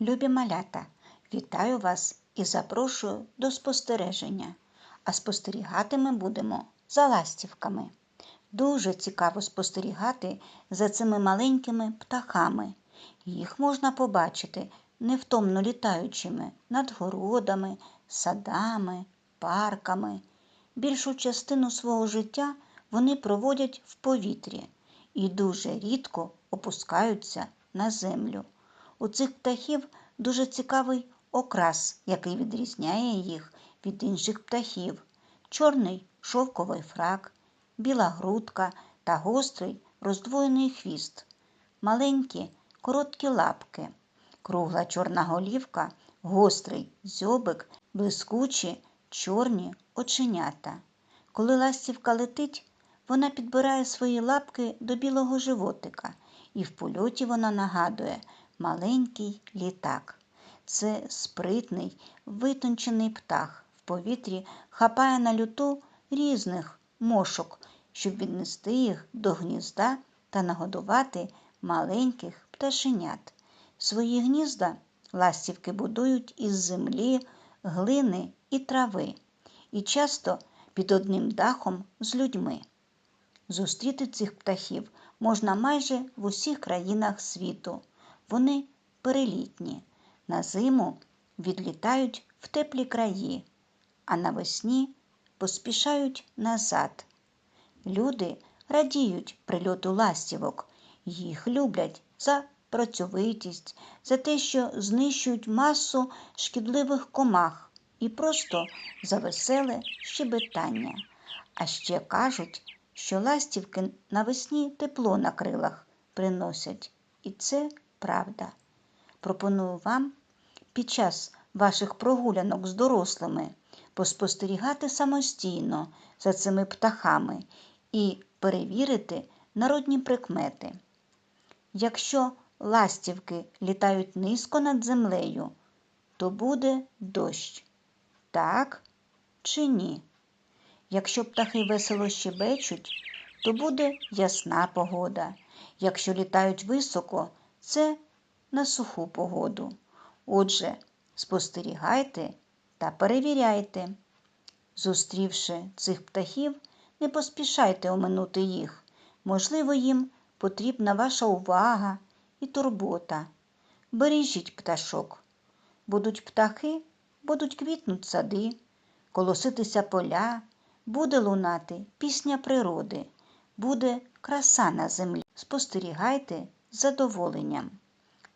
Любі малята, вітаю вас і запрошую до спостереження. А спостерігати ми будемо за ластівками. Дуже цікаво спостерігати за цими маленькими птахами. Їх можна побачити невтомно літаючими над городами, садами, парками. Більшу частину свого життя вони проводять в повітрі і дуже рідко опускаються на землю. У цих птахів дуже цікавий окрас, який відрізняє їх від інших птахів. Чорний шовковий фрак, біла грудка та гострий роздвоєний хвіст, маленькі короткі лапки, кругла чорна голівка, гострий дзьобик, блискучі чорні оченята. Коли ластівка летить, вона підбирає свої лапки до білого животика, і в польоті вона нагадує маленький літак. Це спритний, витончений птах. В повітрі хапає на люту різних мошок, щоб віднести їх до гнізда та нагодувати маленьких пташенят. Свої гнізда ластівки будують із землі, глини і трави, і часто під одним дахом з людьми. Зустріти цих птахів можна майже в усіх країнах світу. Вони перелітні. На зиму відлітають в теплі краї, а навесні поспішають назад. Люди радіють прильоту ластівок, їх люблять за працьовитість, за те, що знищують масу шкідливих комах і просто за веселе щебетання. А ще кажуть, що ластівки навесні тепло на крилах приносять, і це правда. Пропоную вам під час ваших прогулянок з дорослими поспостерігати самостійно за цими птахами і перевірити народні прикмети. Якщо ластівки літають низько над землею, то буде дощ. Так чи ні? Якщо птахи весело щебечуть, то буде ясна погода. Якщо літають високо, це на суху погоду. Отже, спостерігайте та перевіряйте. Зустрівши цих птахів, не поспішайте оминути їх. Можливо, їм потрібна ваша увага і турбота. Бережіть пташок. Будуть птахи, будуть квітнуть сади, колоситися поля, буде лунати пісня природи, буде краса на землі. Спостерігайте з задоволенням.